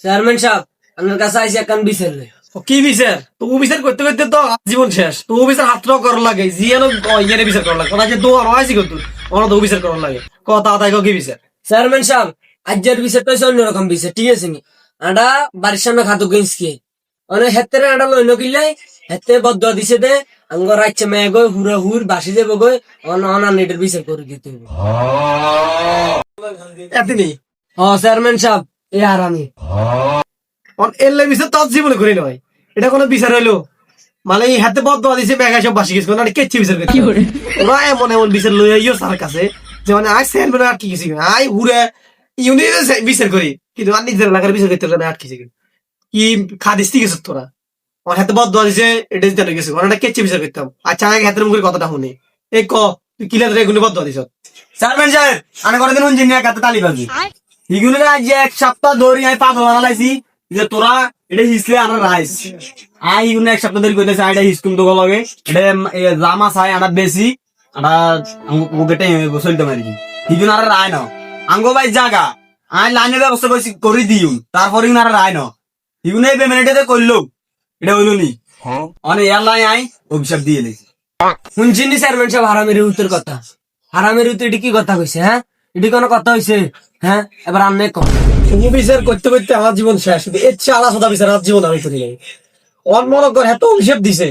Chairman সাহেব আপনার কাছে আইসি একখান বিচার লই কি বিচার? তবু বিচার করতে করতে তো জীবন শেষ। তবু বিচার হাত করার লাগে। জিয়ানো ইয়ে বিচার করার লাগে। ওনাকে ওনা তো বিচার করার লাগে। কথা তাই কি বিচার? চেয়ারম্যান সাহেব আজ্যের বিচারটা হচ্ছে অন্যরকম বিচার ঠিক আছে নি? আডা বাড়ির সামনে খাতো গেঁসকে অনেক হেত্তেরে আডা লই নকিলাই হেত্তে বদ্ধ দিছে দে রাইছে মেয়ে গই হুরা হুর বাসি দেব গই অন অন নেটের বিচার করে দিতে হবে এতনি চেয়ারম্যান সাহেব এ আর আমি অন এলে বিচার তার জীবনে করি নয় এটা কোনো বিচার হইল? মানে এই হাতে বদ্ধ দিছে ব্যাগ সব বাসি গেছে না কেচ্ছি বিচার করতে ওরা এমন এমন বিচার লই আইও স্যার কাছে যে মানে আই মানে আটকে গেছি। আই বিচার করি। কিন্তু আর নিজের লাগার বিচার করতে আটকে গেছি। কি খাদিস আছে তোরা। আমার হাতে বদ্ধ দিছে এটা দিতে গেছে। মানে কেচ্ছি বিচার করতাম। আচ্ছা আগে হাতের মুখের কথাটা শুনি। এই ক তুই কিলা ধরে এগুলো বদ্ধ দিছ? চেয়ারম্যান সাহেব আমি কোনদিন শুনছি না কাতে তালি বাজি। ইগুলো আজ এক সপ্তাহ ধরে আমি পাগল বানালাইছি যে তোরা এটা হিসলে আনা রাইস। আই ইগুলো এক সপ্তাহ ধরে কইতেছে এটা হিসকুম তো লগে এটা জামা চাই আনা বেশি আনা ওকেটে চলতে পারি ইগুলো আর রায় না। আঙ্গো ভাই জাগা আই লাইনের ব্যবস্থা করছি করে দিও তারপরে আর রায় না। ইগুলো এই পেমেন্টে করল এটা হইল নি। অনেক এয়ারলাইন আই অভিশাপ দিয়ে দিয়েছি শুনছেন নি সাহেব হারামের উত্তর কথা। হারামের উত্তর এটি কি কথা কইছে হ্যাঁ? এটি কোনো কথা হইছে? হ্যাঁ? এবার আমনে কম বিচার করতে করতে আমার জীবন শেষ এর চেয়ে আলাদা সাদা বিচার আমার জীবন আমি করি নাই। অন মনে কর এত অভিশাপ দিছে।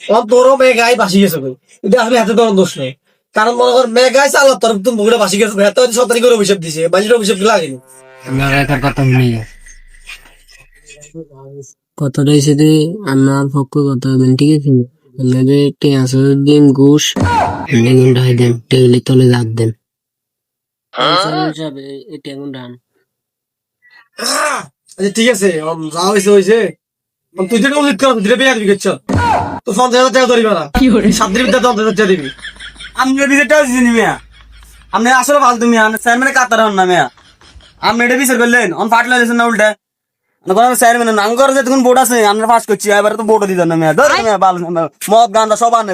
অন তোরও মেয়ে গায়ে বাসি গেছে কই? কিন্তু আসলে হাতে তোর দোষ নেই। কারণ মনে কর মেয়ে গায়ে আল্লাহ তোর তুমি বাসি গেছে এত সতারি করে অভিশাপ দিছে। বাজির অভিশাপ লাগেনি। কথাটা হিসেবে আমার পক্ষে কথা হবেন ঠিক আছে? আপনাদের টেঁয়াশো দিন ঘুষ। দেন টেগুলি তলে লাগ দেন। আচ্ছা ঠিক আছে অন যা হয়েছে হয়েছে তুই যেটা উচিত কর তুই বিয়া দিবি গেছ তো পঞ্চাশ হাজার টাকা ধরিবা না। সাত দিনের ভিতরে পঞ্চাশ হাজার টাকা দিবি। আমি বিচারটাও দিছি মিয়া। আপনি আসলে ফালতু মিয়া চেয়ারম্যানে কাতার হন না মিয়া। আপনি এটা বিচার করলেন অন ফাট লাগেছেন না উল্টা। চেয়ারম্যান আঙ্গর যে তখন বোর্ড আছে আমরা করছি এবার তো বোর্ড দিতেন না মিয়া। ধর মিয়া বাল মদ গান্দা সব আনে